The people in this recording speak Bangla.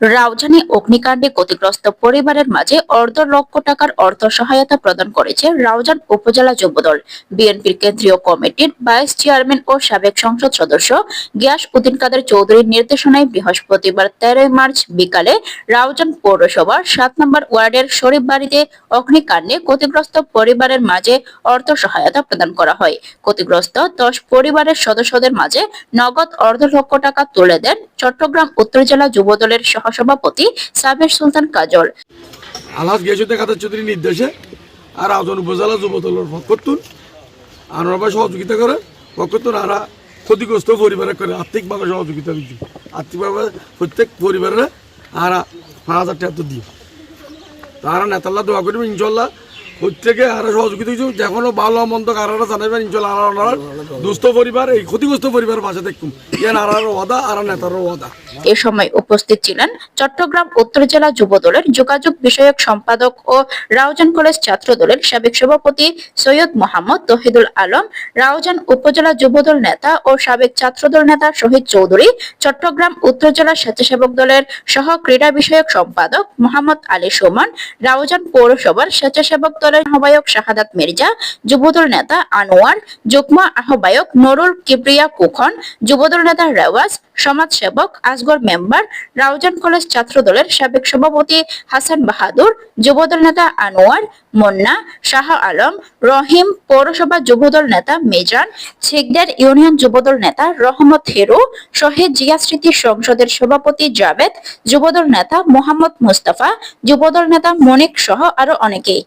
রাউজানে অগ্নিকাণ্ডে ক্ষতিগ্রস্ত পরিবারের মাঝে অর্ধ লক্ষ টাকার অর্থ সহায়তা প্রদান করেছে রাউজান উপজেলা যুবদল। বিএনপির কেন্দ্রীয় কমিটির ভাইস চেয়ারম্যান ও সাবেক সংসদ সদস্য গিয়াস উদ্দিন কাদের চৌধুরীর নির্দেশনায় বৃহস্পতিবার তেরোই মার্চ বিকালে রাউজান পৌরসভার সাত নম্বর ওয়ার্ডের শরীফ বাড়িতে অগ্নিকাণ্ডে ক্ষতিগ্রস্ত পরিবারের মাঝে অর্থ সহায়তা প্রদান করা হয়। ক্ষতিগ্রস্ত দশ পরিবারের সদস্যদের মাঝে নগদ অর্ধ লক্ষ টাকা তুলে দেন চট্টগ্রাম উত্তর জেলা যুবদলের সহসভাপতি সাবের সুলতান কাজল। আলহাজ গিয়েছে কাদের চৌধুরীর নির্দেশে। আর আজন উপজেলা যুব দলের পক্ষতুন আর সহযোগিতা করে। পক্ষতুন আর ক্ষতিগ্রস্ত পরিবারে করে। আর্থিকভাবে সহযোগিতা দিচ্ছি। আর্থিকভাবে প্রত্যেক পরিবারে আর পাঁচ হাজার টাকা তো দিই তারা নেতাল্লা দোয়া করবে, ইনশাল্লাহ। প্রত্যেকে সহযোগিতা যেকোনো ভালো মন্দ আর দুস্থ পরিবার, এই ক্ষতিগ্রস্ত পরিবার দেখুন। ইয়ান ওয়াদা আর নেতারও ওয়াদা। এ সময় উপস্থিত ছিলেন চট্টগ্রাম উত্তর জেলা যুবদলের যোগাযোগ বিষয়ক সম্পাদক ও রাউজান কলেজ ছাত্র দলের সাবেক সভাপতি সৈয়দ মোহাম্মদ তহিদুল আলম, রাউজান উপজেলা যুবদল নেতা ও সাবেক ছাত্রদল নেতা শহীদ চৌধুরী, চট্টগ্রাম উত্তর জেলা স্বেচ্ছাসেবক দলের সহ ক্রীড়া বিষয়ক সম্পাদক মোহাম্মদ আলী সুমন, রাউজান পৌরসভার স্বেচ্ছাসেবক দলের আহ্বায়ক শাহাদাত মির্জা, যুবদল নেতা আনোয়ার, যুগ্ম আহ্বায়ক নুরুল কিবরিয়া কুখন যুবদল নেতা রেওয়াজ, সমাজসেবক আসগর মেম্বার, রাউজান কলেজ ছাত্র দলের সাবেক সভাপতি হাসান বাহাদুর, যুবদল নেতা আনোয়ার, মুন্না, শাহ আলম, রহিম পৌরসভা যুবদল নেতা মেজান ছেকদার ইউনিয়ন যুবদল নেতা রহমত হেরু, শহীদ জিয়া স্মৃতি সংসদের সভাপতি জাভেদ, যুবদল নেতা মোহাম্মদ মুস্তাফা, যুবদল নেতা মনিক সহ আরও অনেকেই।